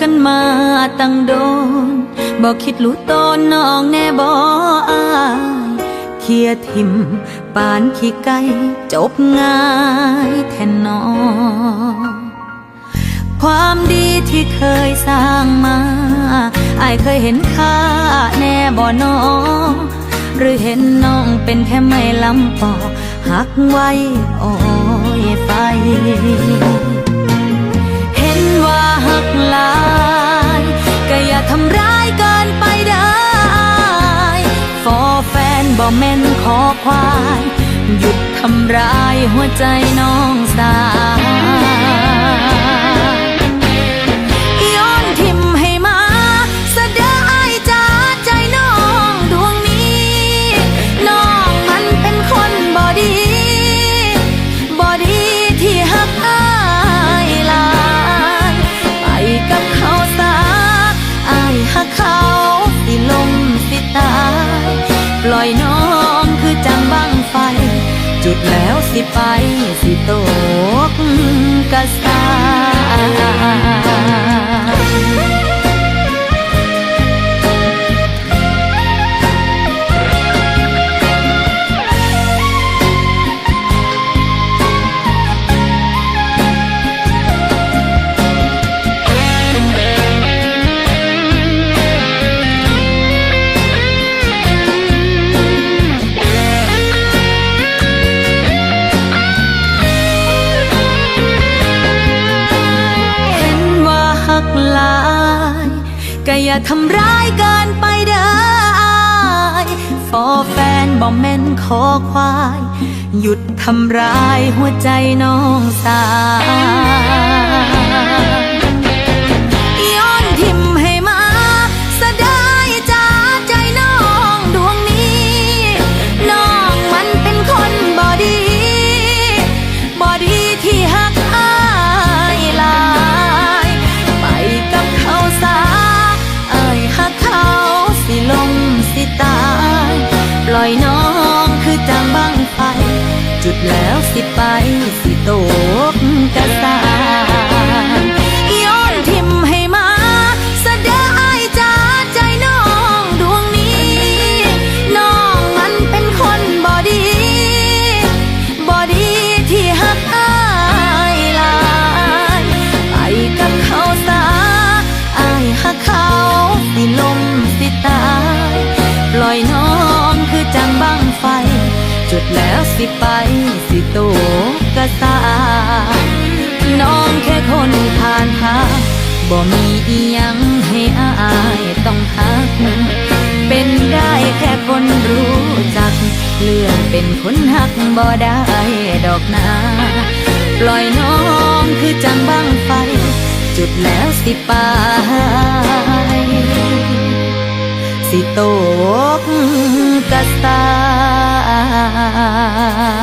กันมาตั้งโดนบอกคิดรู้ตนน้องแน่บ่อายเคลียทิมปานขี้ไก่จบง่ายแทนน้องความดีที่เคยสร้างมาอายเคยเห็นค่าแน่บ่น้องหรือเห็นน้องเป็นแค่ไม่ลำปอหักไว้โอ้ยไฟ เห็นว่าหักลา แม่นขอควาย หยุดทำร้ายหัวใจน้องสาว สิไปสิโต อย่าทำร้ายเกินไปเด้ออายฟอแฟนบ่แม่นขอควาย หยุดทำร้ายหัวใจน้องสาว ล่อยน้องคือจางบังไฟ จุดแล้วสิไปสิตกกระสา จุดแล้วสิไปสิโตกระสาน้องแค่คนผ่านทางบ่มีอียังให้อายต้องหัก เป็นได้แค่คนรู้จัก เลื่อนเป็นคนหักบ่ได้ดอกนาปล่อยน้องคือจังบังไฟ จุดแล้วสิไปสิโตกกระสา 啊